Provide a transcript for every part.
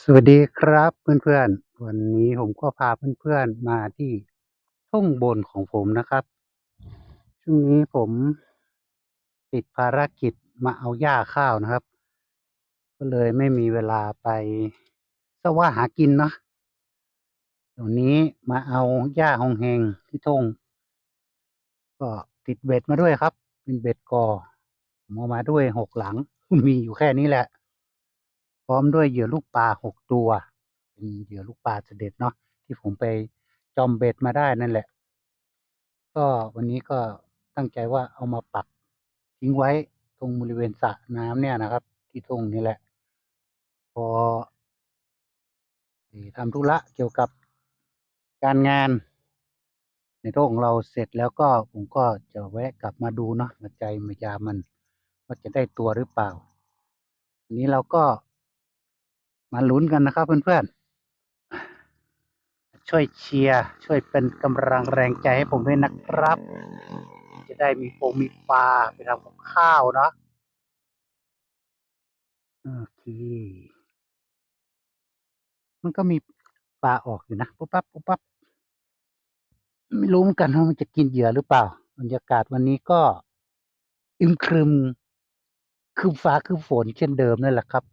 สวัสดีครับเพื่อนๆ วันนี้ผมก็พาเพื่อนๆมาที่ทุ่งบนของผมนะครับ ช่วงนี้ผมติดภารกิจมาเอาหญ้าข้าวนะครับ ก็เลยไม่มีเวลาไปสว่าหากินเนาะเดี๋ยวนี้มาเอาหญ้าหงแหงที่ทุ่งก็ติดเบ็ดมาด้วยครับ เป็นเบ็ดกอผมเอามาด้วยหกหลัง มีอยู่แค่นี้แหละ ร้อมด้วยเหยื่อลูกปลาหกตัว เป็นเหยื่อลูกปลาเสด็จเนาะที่ผมไปจอมเบ็ดมาได้นั่นแหละ ก็วันนี้ก็ตั้งใจว่าเอามาปักทิ้งไว้ตรงบริเวณสระน้ำเนี่ยนะครับ ที่ทุ่งนี่แหละ พอทำธุระเกี่ยวกับการงาน ในโต๊ะของเราเสร็จแล้วก็ผมก็จะแวะกลับมาดูเนาะมาใจมายามันว่าจะได้ตัวหรือเปล่า อันนี้เราก็ มาลุ้นกันนะครับเพื่อนๆ ช่วยเชียร์ช่วยเป็นกำลังแรงใจให้ผมด้วยนะครับ จะได้มีโปงมีปลาไปทำกับข้าวเนาะโอเค มันก็มีปลาออกอยู่นะปุ๊บปั๊บปุ๊บปั๊บไม่รู้เหมือนกันว่ามันจะกินเหยื่อหรือเปล่า บรรยากาศวันนี้ก็อึมครึมคืมฟ้าคืมฝนเช่นเดิมนั่นแหละครับ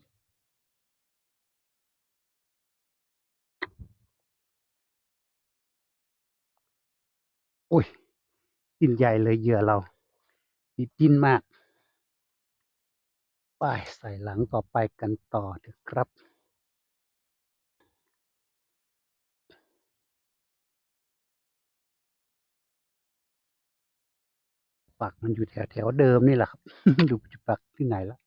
อุ้ยกินใหญ่เลยเหยื่อเราดีจินมากไปใส่หลังต่อไปกันต่อเถอะครับ ปักมันอยู่แถวแถวเดิมนี่แหละครับ ดูปักที่ไหนล้ว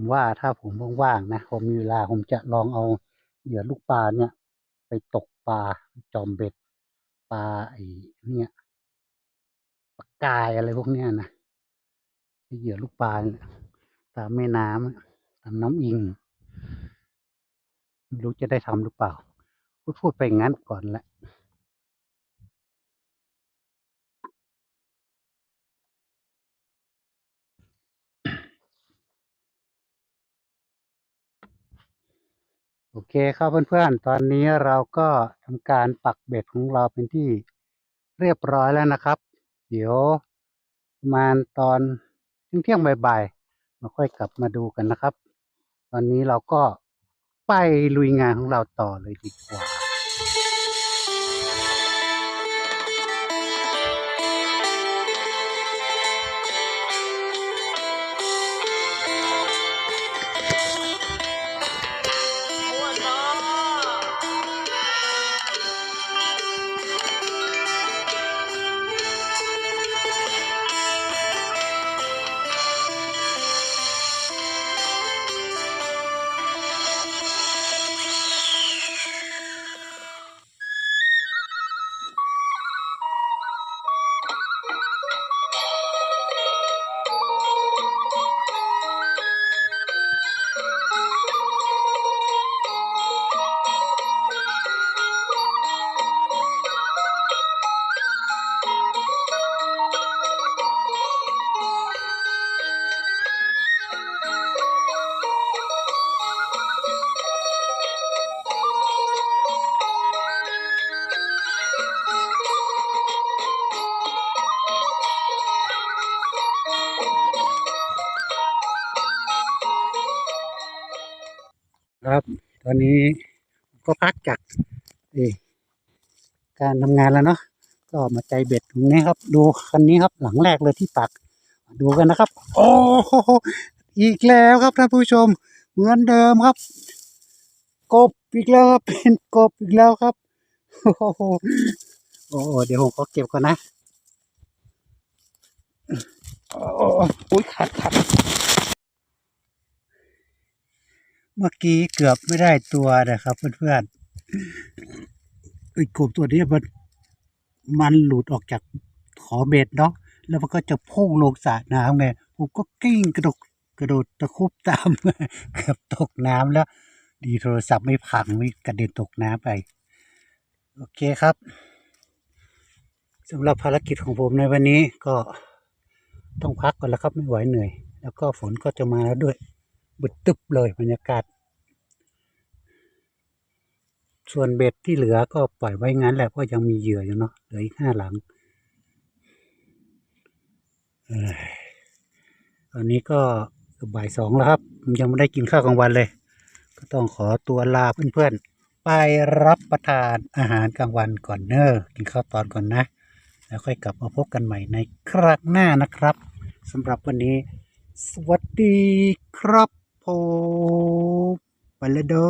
ผมว่าถ้าผมว่างๆนะผมมีเวลาผมจะลองเอาเหยื่อลูกปลาเนี่ย ไปตกปลาจอมเบ็ดปลาไอ้เนี่ยปลากายอะไรพวกเนี้ยนะไอ้เหยื่อลูกปลาตามแม่น้ำตามน้ำอิงไม่รู้จะได้ทำหรือเปล่า พูดไปงั้นก่อนแหละ โอเคครับเพื่อนๆ ตอนนี้เราก็ทำการปักเบ็ดของเราเป็นที่เรียบร้อยแล้วนะครับ เดี๋ยวประมาณตอนเที่ยงบ่ายๆเราค่อยกลับมาดูกันนะครับ ตอนนี้เราก็ไปลุยงานของเราต่อเลยดีกว่า ครับ ตอนนี้ก็พักจากการทำงานแล้วเนาะก็มาใจเบ็ดตรงนี้ครับ ดูคันนี้ครับหลังแรกเลยที่ปัก ดูกันนะครับ โอ้อีกแล้วครับท่านผู้ชม เหมือนเดิมครับ กบอีกแล้วครับเป็นกบอีกแล้วครับ โอ้โหโอ้เดี๋ยวผมขอเก็บก่อนนะโอ้โหขัดขัด เมื่อกี้เกือบไม่ได้ตัวนะครับ เพื่อนๆไอ้กบตัวนี้มันมันหลุดออกจากขอเบ็ดเนาะแล้วมันก็จะพุ่งลงสระน้ำไงผมก็กิ้งกระโดดกระโดดตะคุบตามเกือบตกน้ำแล้ว ดีโทรศัพท์ไม่พังไม่กระเด็นตกน้ำไป โอเคครับสำหรับภารกิจของผมในวันนี้ก็ต้องพักก่อนแล้วครับไม่ไหวเหนื่อย แล้วก็ฝนก็จะมาแล้วด้วย บึดตึบเลยบรรยากาศ ส่วนเบ็ดที่เหลือก็ปล่อยไว้งั้นแหละเพราะยังมีเหยื่ออยู่เนาะเหลืออีกห้าหลังเอ้ยตอนนี้ก็บบ่ายสองแล้วครับผมยังไม่ได้กินข้าวกลางวันเลย ก็ต้องขอตัวลาเพื่อนๆ ไปรับประทานอาหารกลางวันก่อนเนอะกินข้าวตอนก่อนนะ แล้วค่อยกลับมาพบกันใหม่ในครั้งหน้านะครับสำหรับวันนี้ สวัสดีครับ ผมไปแล้